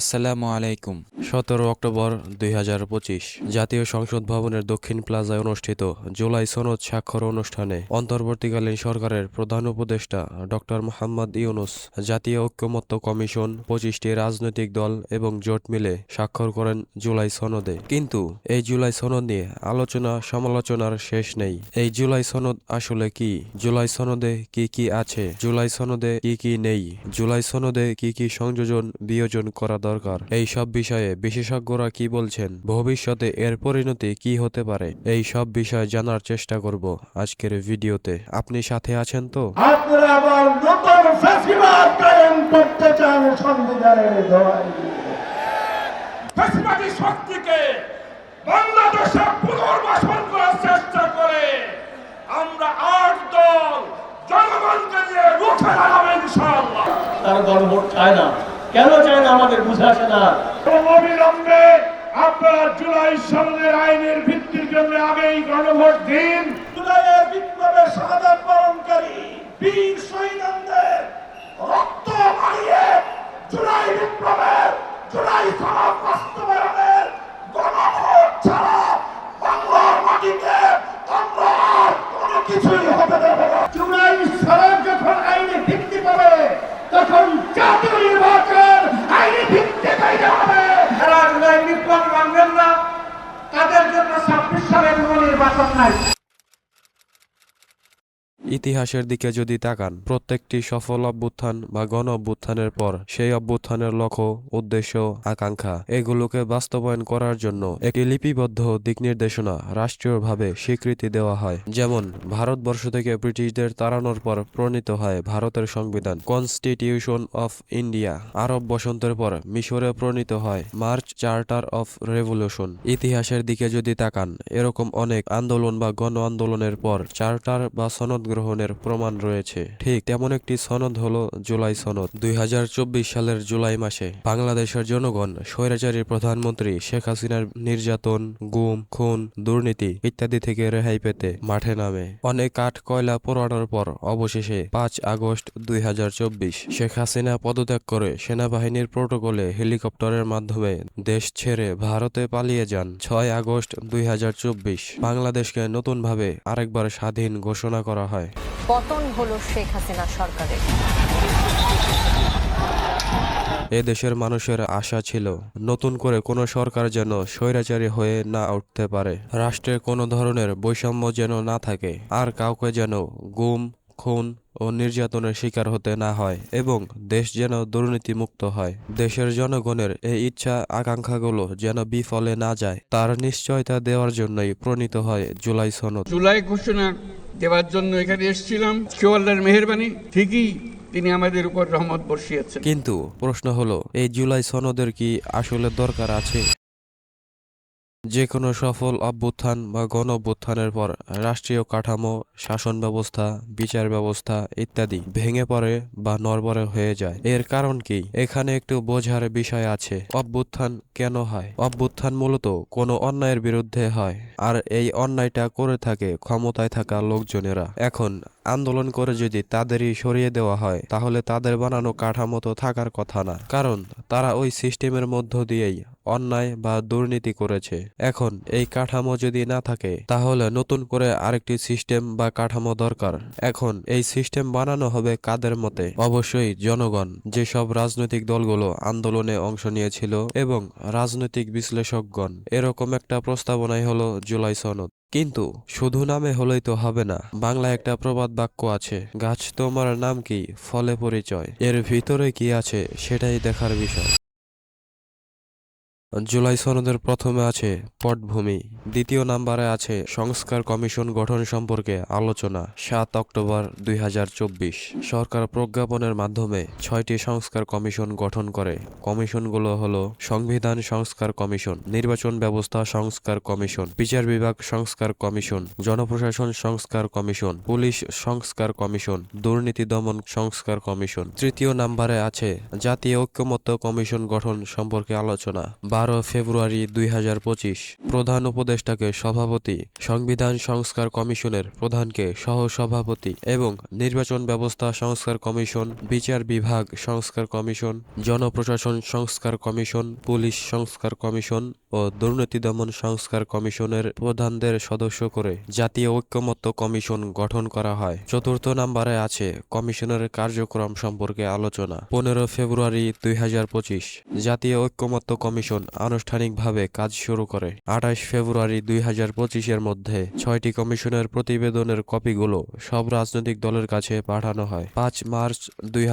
আসসালামু আলাইকুম। সতেরো অক্টোবর দুই হাজার পঁচিশ, জাতীয় সংসদ ভবনের দক্ষিণ প্লাজায় অনুষ্ঠিত জুলাই সনদ স্বাক্ষর অনুষ্ঠানে অন্তর্বর্তীকালীন সরকারের প্রধান উপদেষ্টা ডক্টর মোহাম্মদ ইউনুস, জাতীয় ঐক্যমত্য কমিশন পঁচিশটি রাজনৈতিক দল এবং জোট মিলে স্বাক্ষর করেন জুলাই সনদে। কিন্তু এই জুলাই সনদ নিয়ে আলোচনা সমালোচনার শেষ নেই। এই জুলাই সনদ আসলে কি? জুলাই সনদে কি কি আছে? জুলাই সনদে কি কি নেই? জুলাই সনদে কি কি সংযোজন বিয়োজন করা দরকার। এই সব বিষয়ে বিশেষজ্ঞরা কি বলছেন? ভবিষ্যতে এর পরিণতি কি হতে পারে? এই সব বিষয় জানার চেষ্টা করব আজকের ভিডিওতে। আপনি সাথে আছেন তো? আপনারা আবার নতুন ফ্যাসিবাদ কায়েম করতে চান সংবিধানের দোয়াই ফ্যাসিবাদী শক্তিকে বাংলাদেশে পুনর্বাসন করার চেষ্টা করে। আমরা আট দল জনগণকে নিয়ে রুখে দাঁড়াবো ইনশাআল্লাহ। তারা গণভোট চায় না। কেন চায় না আমাদের বুঝে আসে না। অবিলম্বে আপনার জুলাই সনদের আইনের ভিত্তির জন্য আগেই গণভোট দিন। জুলাইয়ের বিপ্লবের শাহাদাত বরণকারী বীর সৈন্যদের রক্ত মারিয়ে জুলাই বিপ্লবের জুলাই সনদ বাস্তবায়নের গণভোট ছাড়া বাংলার মাটিতে আমরা আর কোনো কিছুই হতে দেব না জুলাই সড়ক যখন আইনে ভিত্তি পাবে তখন জাতীয় নির্বাচন আইনে ভিত্তি তৈরি হবে যারা জুলাই বিপ্লব মানবেন না তাদের জন্য ছাব্বিশ কোনো নির্বাচন নাই। ইতিহাসের দিকে যদি তাকান, প্রত্যেকটি সফল অভ্যুত্থান বা গণ অভ্যুত্থানের পর সেই অভ্যুত্থানের লক্ষ্য, উদ্দেশ্য, আকাঙ্ক্ষা, এগুলোকে বাস্তবায়ন করার জন্য একটি লিপিবদ্ধ দিক নির্দেশনা রাষ্ট্রীয়ভাবে স্বীকৃতি দেওয়া হয়। যেমন, ভারতবর্ষ থেকে ব্রিটিশদের তাড়ানোর পর প্রণীত হয় ভারতের সংবিধান কনস্টিটিউশন অফ ইন্ডিয়া আরব বসন্তের পর মিশরে প্রণীত হয় মার্চ চার্টার অফ রেভলিউশন। ইতিহাসের দিকে যদি তাকান, এরকম অনেক আন্দোলন বা গণ আন্দোলনের পর চার্টার বা সনদ গ্রহণের প্রমাণ রয়েছে। ঠিক তেমন একটি সনদ হলো জুলাই সনদ। দুই হাজার চব্বিশ সালের জুলাই মাসে বাংলাদেশের জনগণ, স্বৈরাচারী প্রধানমন্ত্রী শেখ হাসিনার নির্যাতন, গুম, খুন, দুর্নীতি ইত্যাদি থেকে রেহাই পেতে মাঠে নামে। অনেক কাঠ কয়লা পোড়ানোর পর অবশেষে পাঁচ আগস্ট দুই হাজার চব্বিশ শেখ হাসিনা পদত্যাগ করে সেনাবাহিনীর প্রোটোকলে হেলিকপ্টারের মাধ্যমে দেশ ছেড়ে ভারতে পালিয়ে যান। ছয় আগস্ট দুই হাজার চব্বিশ বাংলাদেশকে নতুনভাবে আরেকবার স্বাধীন ঘোষণা করা হয়। পতন হলো শেখ হাসিনা সরকারের। এ দেশের মানুষের আশা ছিল, নতুন করে কোনো সরকার যেন স্বৈরাচারী হয়ে না উঠতে পারে। রাষ্ট্রে কোনো ধরনের বৈষম্য যেন না থাকে, আর কাউকে যেন গুম খুন ও নির্যাতনের শিকার হতে না হয় এবং দেশ যেন দুর্নীতিমুক্ত হয়। দেশের জনগণের এই ইচ্ছা আকাঙ্ক্ষাগুলো যেন বিফলে না যায় তার নিশ্চয়তা দেওয়ার জন্যই প্রণীত হয় জুলাই সনদ। জুলাই ঘোষণা দেওয়ার জন্য এখানে এসেছিলাম। কেউ আল্লাহর মেহরবানি ঠিকই তিনি আমাদের উপর রহমত বর্ষিয়েছেন। কিন্তু প্রশ্ন হলো এই জুলাই সনদের কি আসলে দরকার আছে? যে কোনো সফল অভ্যুত্থান বা গণ অভ্যুত্থানের পর রাষ্ট্রীয় কাঠামো, শাসন ব্যবস্থা, বিচার ব্যবস্থা ইত্যাদি ভেঙে পড়ে বা নরবরে হয়ে যায়। এর কারণ কি? এখানে একটু বোঝার বিষয় আছে। অভ্যুত্থান কেন হয়? অভ্যুত্থান মূলত কোনো অন্যায়ের বিরুদ্ধে হয়, আর এই অন্যায়টা করে থাকে ক্ষমতায় থাকা লোকজনেরা। এখন আন্দোলন করে যদি তাদেরই সরিয়ে দেওয়া হয়, তাহলে তাদের বানানো কাঠামো তো থাকার কথা না। কারণ তারা ওই সিস্টেমের মধ্য দিয়েই অন্যায় বা দুর্নীতি করেছে। এখন এই কাঠামো যদি না থাকে, তাহলে নতুন করে আরেকটি সিস্টেম বা কাঠামো দরকার। এখন এই সিস্টেম বানানো হবে কাদের মতে? অবশ্যই জনগণ, যেসব রাজনৈতিক দলগুলো আন্দোলনে অংশ নিয়েছিল এবং রাজনৈতিক বিশ্লেষকগণ। এরকম একটা প্রস্তাবনাই হলো জুলাই সনদ। কিন্তু শুধু নামে হলেই তো হবে না, বাংলায় একটা প্রবাদ বাক্য আছে, গাছ তোমার নাম কি? ফলে পরিচয়। এর ভিতরে কি আছে সেটাই দেখার বিষয়। জুলাই সনদের প্রথমে আছে পটভূমি, দ্বিতীয় নাম্বারে আছে সংস্কার কমিশন গঠন সম্পর্কে আলোচনা, সাত অক্টোবর দুই হাজার চব্বিশ। সরকার প্রজ্ঞাপনের মাধ্যমে ছয়টি সংস্কার কমিশন গঠন করে। কমিশনগুলো হলো সংবিধান সংস্কার কমিশন, নির্বাচন ব্যবস্থা সংস্কার কমিশন, বিচার বিভাগ সংস্কার কমিশন, জনপ্রশাসন সংস্কার কমিশন, পুলিশ সংস্কার কমিশন, দুর্নীতি দমন সংস্কার কমিশন। তৃতীয় নাম্বারে আছে জাতীয় ঐক্যমত্য কমিশন গঠন সম্পর্কে আলোচনা বারো ফেব্রুয়ারি দুই হাজার পঁচিশ প্রধান উপদেষ্টাকে সভাপতি, সংবিধান সংস্কার কমিশনের প্রধানকে সহসভাপতি এবং নির্বাচন ব্যবস্থা সংস্কার কমিশন, বিচার বিভাগ সংস্কার কমিশন, জনপ্রশাসন সংস্কার কমিশন, পুলিশ সংস্কার কমিশন ও দুর্নীতি দমন সংস্কার কমিশনের প্রধানদের সদস্য করে জাতীয় ঐক্যমত্য কমিশন গঠন করা হয়। চতুর্থ নাম্বারে আছে কমিশনের কার্যক্রম সম্পর্কে আলোচনা। পনেরো ফেব্রুয়ারি দুই হাজার পঁচিশ জাতীয় ঐক্যমত্য কমিশন আনুষ্ঠানিকভাবে কাজ শুরু করে। আঠাশ ফেব্রুয়ারি দুই হাজার পঁচিশ এর মধ্যে ছয়টি কমিশনের প্রতিবেদনের কপিগুলো সব রাজনৈতিক দলের কাছে পাঠানো হয়। পাঁচ মার্চ দুই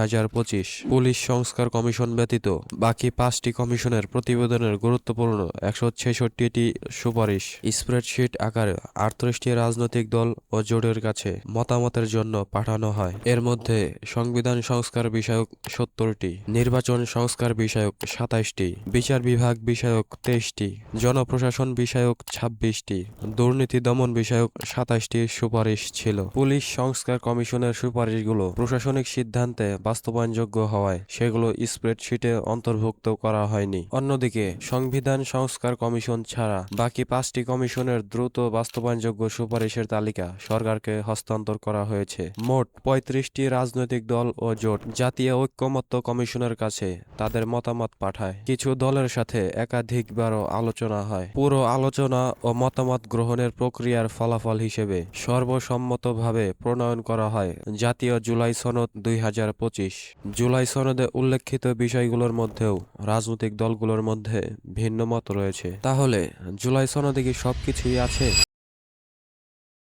পুলিশ সংস্কার কমিশন ব্যতীত বাকি পাঁচটি কমিশনের প্রতিবেদনের গুরুত্বপূর্ণ একশো ছেষট্টিটি সুপারিশ। স্প্রেডশিট আকারে আটত্রিশটি রাজনৈতিক দল ও জোটের কাছে মতামতের জন্য পাঠানো হয়। এর মধ্যে সংবিধান সংস্কার বিষয়ক সত্তরটি, নির্বাচন সংস্কার বিষয়ক সাতাইশটি, বিচার বিভাগ বিষয়ক তেইশটি, জনপ্রশাসন বিষয়ক ছাব্বিশটি, দুর্নীতি দমন বিষয়ক সাতাশটি সুপারিশ ছিল। পুলিশ সংস্কার কমিশনের সুপারিশগুলো প্রশাসনিক সিদ্ধান্তে বাস্তবায়নযোগ্য হওয়ায় সেগুলো স্প্রেডশিটে অন্তর্ভুক্ত করা হয়নি। অন্যদিকে, সংবিধান সংস্কার কমিশন ছাড়া বাকি পাঁচটি কমিশনের দ্রুত বাস্তবায়নযোগ্য সুপারিশের তালিকা সরকারকে হস্তান্তর করা হয়েছে। মোট পঁয়ত্রিশটি রাজনৈতিক দল ও জোট জাতীয় ঐক্যমত্য কমিশনের কাছে তাদের মতামত পাঠায়। কিছু দলের সাথে একাধিকবারও আলোচনা হয়। পুরো আলোচনা ও মতামত গ্রহণের প্রক্রিয়ার ফলাফল হিসেবে সর্বসম্মতভাবে প্রণয়ন করা হয়। জাতীয় জুলাই সনদ দুই হাজার পঁচিশ। জুলাই সনদে উল্লেখিত বিষয়গুলোর মধ্যেও রাজনৈতিক দলগুলোর মধ্যে ভিন্ন মত রয়েছে। তাহলে জুলাই সনদে কি সবকিছুই আছে?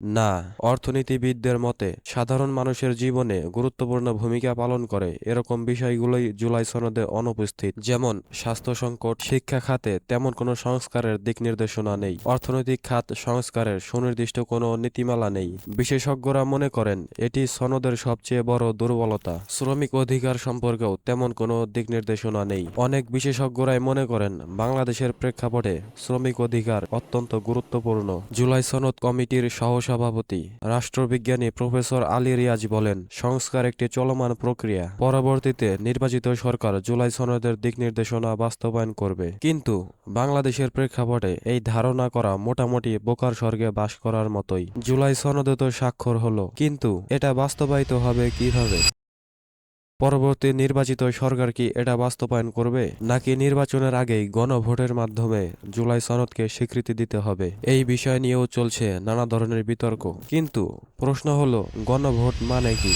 না, অর্থনীতিবিদদের মতে, সাধারণ মানুষের জীবনে গুরুত্বপূর্ণ ভূমিকা পালন করে এরকম বিষয়গুলোই জুলাই সনদে অনুপস্থিত। যেমন, স্বাস্থ্য সংকট, শিক্ষা খাতে তেমন কোনো সংস্কারের দিক নির্দেশনা নেই। অর্থনৈতিক খাত সংস্কারের সুনির্দিষ্ট কোনো নীতিমালা নেই। বিশেষজ্ঞরা মনে করেন, এটি সনদের সবচেয়ে বড় দুর্বলতা। শ্রমিক অধিকার সম্পর্কেও তেমন কোনো দিক নির্দেশনা নেই। অনেক বিশেষজ্ঞরাই মনে করেন, বাংলাদেশের প্রেক্ষাপটে শ্রমিক অধিকার অত্যন্ত গুরুত্বপূর্ণ। জুলাই সনদ কমিটির সহসভাপতি রাষ্ট্রবিজ্ঞানী প্রফেসর আলী রিয়াজ বলেন, সংস্কার একটি চলমান প্রক্রিয়া। পরবর্তীতে নির্বাচিত সরকার জুলাই সনদের দিক নির্দেশনা বাস্তবায়ন করবে। কিন্তু বাংলাদেশের প্রেক্ষাপটে এই ধারণা করা মোটামুটি বোকার স্বর্গে বাস করার মতোই। জুলাই সনদে তো স্বাক্ষর হলো, কিন্তু এটা বাস্তবায়িত হবে কীভাবে? পরবর্তী নির্বাচিত সরকার কি এটা বাস্তবায়ন করবে? নাকি নির্বাচনের আগেই গণভোটের মাধ্যমে জুলাই সনদকে স্বীকৃতি দিতে হবে? এই বিষয় নিয়েও চলছে নানা ধরনের বিতর্ক। কিন্তু প্রশ্ন হলো, গণভোট মানে কি?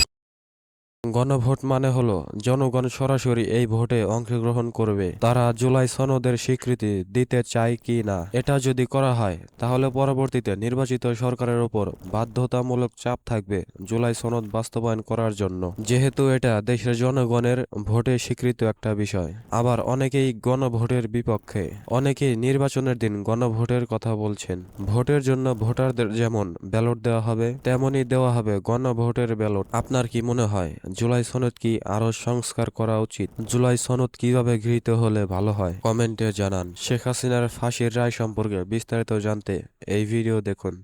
গণভোট মানে হলো, জনগণ সরাসরি এই ভোটে অংশগ্রহণ করবে। তারা জুলাই সনদের স্বীকৃতি দিতে চায় কি না, এটা যদি করা হয়, তাহলে পরবর্তীতে নির্বাচিত সরকারের উপর বাধ্যতামূলক চাপ থাকবে জুলাই সনদ বাস্তবায়ন করার জন্য। যেহেতু এটা দেশের জনগণের ভোটে স্বীকৃত একটা বিষয়। আবার অনেকেই গণভোটের বিপক্ষে, অনেকেই নির্বাচনের দিন গণভোটের কথা বলছেন। ভোটের জন্য ভোটারদের যেমন ব্যালট দেওয়া হবে, তেমনই দেওয়া হবে গণভোটের ব্যালট। আপনার কি মনে হয় জুলাই সনদ কি আরও সংস্কার করা উচিত? জুলাই সনদ কীভাবে গৃহীত হলে ভালো হয়? কমেন্টে জানান। শেখ হাসিনার ফাঁসির রায় সম্পর্কে বিস্তারিত জানতে এই ভিডিও দেখুন।